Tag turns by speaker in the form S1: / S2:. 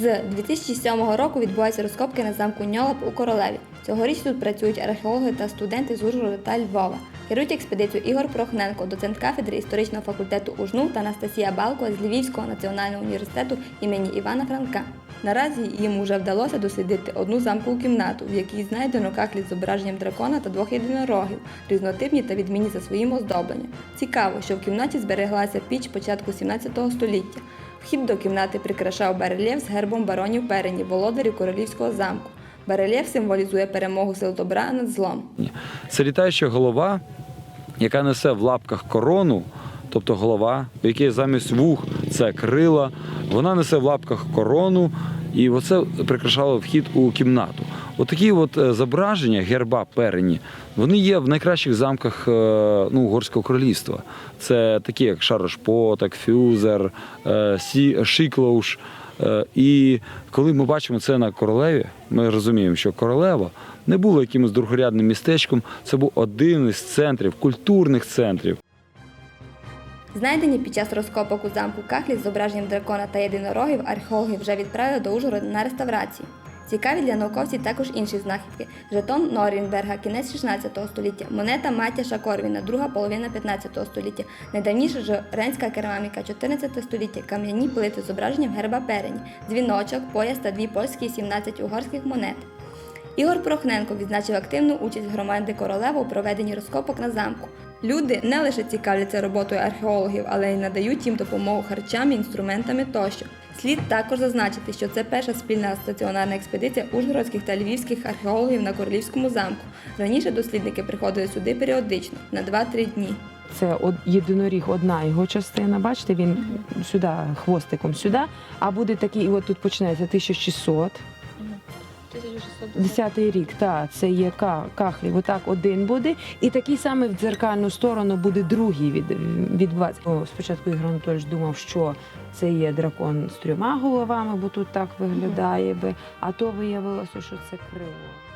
S1: З 2007 року відбуваються розкопки на замку Ньолап у Королеві. Цьогоріч тут працюють археологи та студенти з Ужгорода та Львова. Керують експедицію Ігор Прохненко, доцент кафедри історичного факультету УЖНУ та Анастасія Балко з Львівського національного університету імені Івана Франка. Наразі їм уже вдалося дослідити одну замкову кімнату, в якій знайдено кахлі з зображенням дракона та двох єдинорогів, різнотипні та відмінні за своїм оздобленням. Цікаво, що в кімнаті збереглася піч початку 17 століття. Вхід до кімнати прикрашав барельєф з гербом баронів Перені, володарів королівського замку. Барельєф символізує перемогу сил добра над злом.
S2: Це літаюча голова, яка несе в лапках корону, тобто голова, в якій замість вух це крила. Вона несе в лапках корону, і оце прикрашало вхід у кімнату. Отакі от е, зображення герба перені, вони є в найкращих замках е, ну, Угорського королівства. Це такі, як Шарошпотак, Фюзер, е. Е, І коли ми бачимо це на королеві, ми розуміємо, що королева не була якимось другорядним містечком, це був один із центрів, культурних центрів.
S1: Знайдені під час розкопок у замку кахлі з зображенням дракона та єдинорогів археологи вже відправили до Ужгорода на реставрацію. Цікаві для науковців також інші знахідки: жетон Норінберга, кінець 16 століття, монета Матяша Корвіна, друга половина 15 століття, найдавніша жоренська кераміка 14 століття, кам'яні плити з зображенням герба перені, дзвіночок, пояс та дві польські і 17 угорських монет. Ігор Прохненко відзначив активну участь громади Королева у проведенні розкопок на замку. Люди не лише цікавляться роботою археологів, але й надають їм допомогу харчами, інструментами тощо. Слід також зазначити, що це перша спільна стаціонарна експедиція ужгородських та львівських археологів на королівському замку. Раніше дослідники приходили сюди періодично на 2-3 дні.
S3: Це од- єдиноріг, одна його частина. Бачите, він сюди, хвостиком сюди. А буде такий, от тут починається 1600. 10 рік, так, це є кахлів. кахлі. Отак один буде. І такий самий в дзеркальну сторону буде другий від, відбуватися. Спочатку Ігор Анатольович думав, що це є дракон з трьома головами, бо тут так виглядає би, а то виявилося, що це крило.